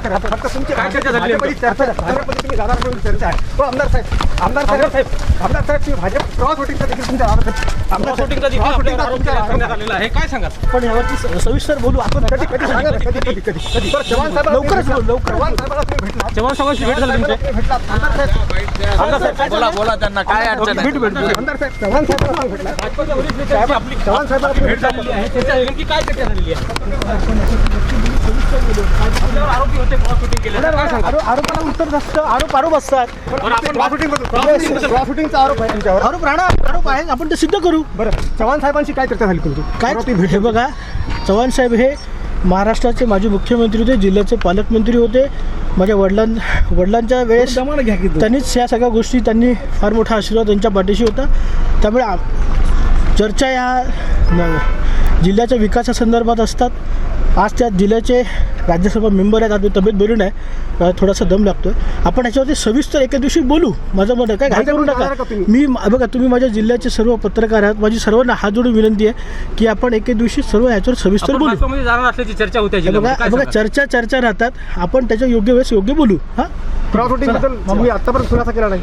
फक्त तुमची काय चर्चा झाली भाजपची चर्चा भाजपमध्ये तुम्ही जाणार म्हणून चर्चा आहे हो आमदार साहेब आमदार साहेब आमदार साहेब तुम्ही भाजप क्रॉस वोटिंगचा देखील तुमच्या आरोप आहे. आमदार साहेब, शूटिंगचा देखील cross voting आपल्यावर चा आरोप तुमचा केला- आरोप करण्यात आहे. आलेला आहे काय सांगा पण यावरती स- सविस्तर बोलू आपण कधी कधी सांगा ना, कधी कधी कधी कधी कधी बरं, चव्हाण साहेबांना लवकरच तुम्ही बोल, भेटलात. लवकरच चव्हाण साहेबांना तुम्ही भेटलात. चव्हाण साहेबांशी भेट झाली तुमची भेटलात. आमदार साहेब आमदार साहेब बोला बोला त्यांना काय अडचण आहे भेट भेट भेट. आमदार साहेब चव्हाण साहेबांना तुम्ही भेटलात. भाजपच्या वरिष्ठ नेत्यांची आपली चव्हाण साहेबांना तुम्ही भेट झालेली आहे त्याच्या नेमकी काय चर्चा झालेली आहे आरोपाला उत्तर जास्त आरोप आरोप असतात. वोटिंगचा आरोप आहे तुमच्यावर. आरोप राहणार आरोप आहे आपण ते सिद्ध करू. बरं चव्हाण साहेबांशी काय चर्चा झाली तुमची? काय भेट हे बघा चव्हाण साहेब हे महाराष्ट्राचे माजी मुख्यमंत्री होते जिल्ह्याचे पालकमंत्री होते. माझ्या वडिलां वडिलांच्या वेळेस त्यांनीच या सगळ्या गोष्टी त्यांनी फार मोठा आशीर्वाद त्यांच्या पाठीशी होता. त्यामुळे चर्चा या जिल्ह्याच्या विकासासंदर्भात असतात. आज त्या जिल्ह्याचे राज्यसभा मेंबर आहेत. आता तब्येत बरी नाही. थोडासा दम लागतोय. आपण याच्यावरती सविस्तर एका दिवशी बोलू. माझं मत आहे काय? घाई करू नका? मी बघा तुम्ही माझ्या जिल्ह्याचे सर्व पत्रकार आहात. माझी सर्वांना हात जोडून विनंती आहे की आपण एके दिवशी सर्व याच्यावर सविस्तर आपण बोलू. असल्याची चर्चा होती या हे जिल्ह्यामध्ये. बघा? चर्चा चर्चा राहतात. आपण त्याच्या योग्य वेळेस योग्य बोलू. हां? आतापर्यंत खुलासा केला नाही.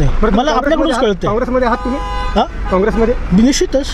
नाही. मला आपल्याकडूनच कळतंय. काँग्रेसमध्ये आहात तुम्ही? हां? काँग्रेसमध्ये? निश्चितच.